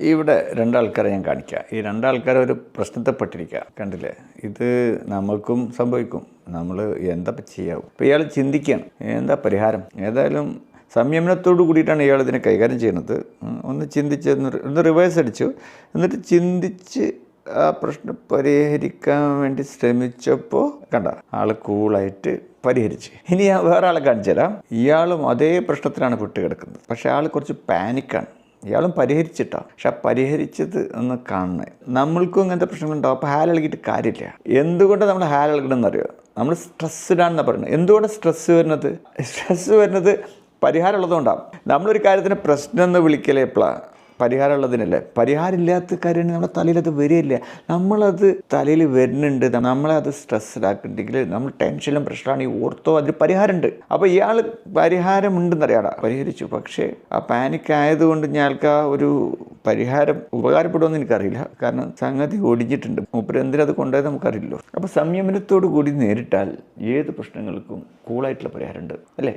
ഇവിടെ രണ്ടാൾക്കാരെ ഞാൻ കാണിക്കാം. ഈ രണ്ടാൾക്കാരെ ഒരു പ്രശ്നത്തെപ്പെട്ടിരിക്കുക കണ്ടില്ലേ? ഇത് നമുക്കും സംഭവിക്കും. നമ്മൾ എന്താ ചെയ്യാവും ഇപ്പോൾ ഇയാൾ ചിന്തിക്കുകയാണ് എന്താ പരിഹാരം? ഏതായാലും സംയമനത്തോടു കൂടിയിട്ടാണ് ഇയാൾ ഇതിനെ കൈകാര്യം ചെയ്യുന്നത്. ഒന്ന് ചിന്തിച്ച് ഒന്ന് റിവേഴ്സ് അടിച്ചു. എന്നിട്ട് ചിന്തിച്ച് ആ പ്രശ്നം പരിഹരിക്കാൻ വേണ്ടി ശ്രമിച്ചപ്പോൾ കണ്ട ആൾ കൂളായിട്ട് പരിഹരിച്ച്. ഇനി വേറെ ആളെ കാണിച്ചു തരാം ഇയാളും അതേ പ്രശ്നത്തിലാണ് പെട്ട് കിടക്കുന്നത് പക്ഷേ ആൾ കുറച്ച് പാനിക്കാണ് ഇയാളും പരിഹരിച്ചിട്ടാണ് പക്ഷെ ആ പരിഹരിച്ചത് ഒന്ന് കാണണേ. നമ്മൾക്കും ഇങ്ങനത്തെ പ്രശ്നങ്ങളുണ്ടാവും. അപ്പോൾ ഹാൽ ഇളകിയിട്ട് കാര്യമില്ല. എന്തുകൊണ്ട് നമ്മൾ ഹാൽ ഇളകണമെന്നറിയോ നമ്മൾ സ്ട്രെസ്ഡാണെന്നാണ് പറയുന്നത്. എന്തുകൊണ്ട് സ്ട്രെസ്സ് വരുന്നത്? സ്ട്രെസ്സ് വരുന്നത് പരിഹാരം ഉള്ളതുകൊണ്ടാണ് നമ്മളൊരു കാര്യത്തിന് പ്രശ്നം എന്ന് വിളിക്കലേ എപ്പോഴാണ് പരിഹാരം പരിഹാരമില്ലാത്ത കാര്യമാണ് നമ്മുടെ തലയിൽ അത് വരികയില്ല. നമ്മളത് തലയിൽ വരുന്നുണ്ട്. നമ്മളെ അത് സ്ട്രെസ്ഡ് ആക്കുന്നുണ്ടെങ്കിൽ നമ്മൾ ടെൻഷനും പ്രശ്നമാണ് ഈ ഓർത്തോ അതിന് പരിഹാരമുണ്ട്. അപ്പോൾ ഇയാൾ പരിഹാരം ഉണ്ടെന്നറിയാടാ പരിഹരിച്ചു. പക്ഷേ ആ പാനിക് ആയതുകൊണ്ട് ഞങ്ങൾക്ക് ആ ഒരു പരിഹാരം ഉപകാരപ്പെടുമെന്ന് എനിക്കറിയില്ല. കാരണം സംഗതി ഒടിഞ്ഞിട്ടുണ്ട്. മൂപ്പര് അത് കൊണ്ടുപോയത് നമുക്കറിയില്ലല്ലോ. അപ്പോൾ സംയമനത്തോടു കൂടി നേരിട്ടാൽ ഏത് പ്രശ്നങ്ങൾക്കും കൂളായിട്ടുള്ള പരിഹാരമുണ്ട്. അല്ലേ?